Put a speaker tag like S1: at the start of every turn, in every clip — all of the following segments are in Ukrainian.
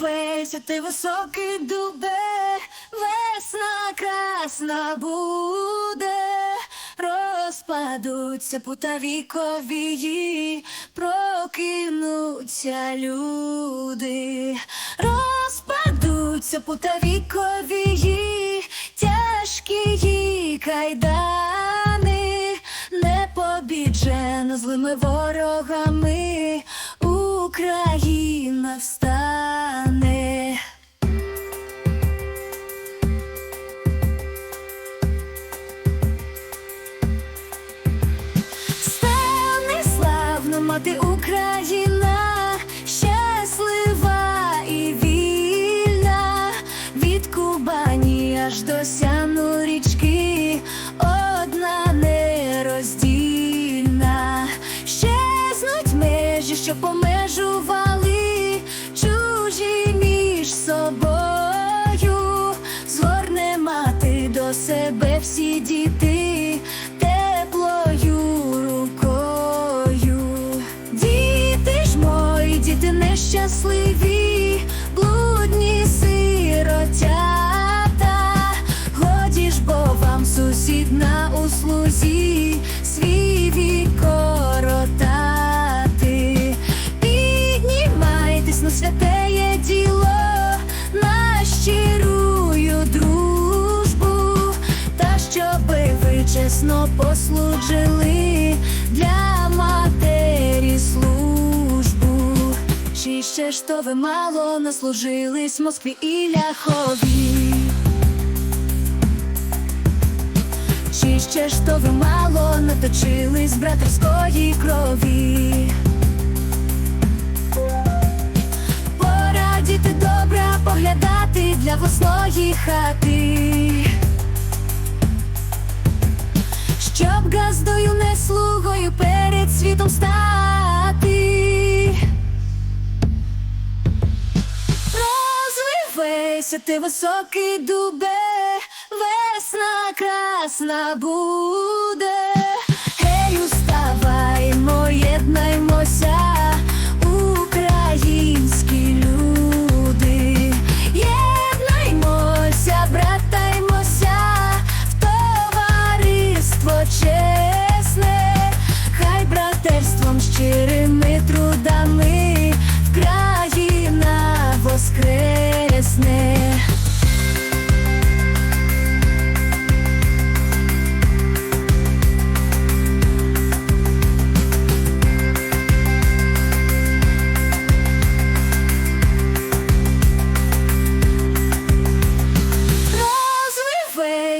S1: Розливайся, ти високий дубе, весна красна буде, розпадуться пута віковії, прокинуться люди, розпадуться пута віковії, тяжкі кайдани, не побіджено злими ворогами, Україна встане. Мати Україна, щаслива і вільна, від Кубані аж до сяну річки, одна нероздільна. Щезнуть межі, що помежували, на услузі свій вік. Піднімайтесь на святеє діло, на щирую дружбу, та щоби ви чесно послужили для матері службу. Чи ще ж то ви мало наслужились Москві і ляхові? Ще ж то ви мало наточились братерської крові? Пора діти добра поглядати для власної хати, щоб газдою не слугою перед світом стати. Розвивайся, ти високий дубе, весна красна буде.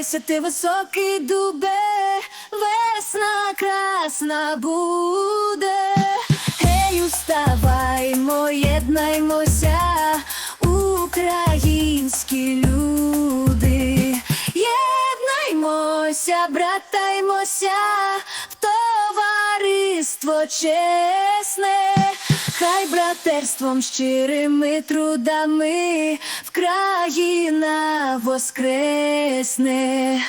S1: Розвивайся, ти високий дубе, весна красна буде. Гей, уставаймо, єднаймося, українські люди, єднаймося, братаймося в товариство чесне, хай братерством щирими трудами Вкраїна воскресне.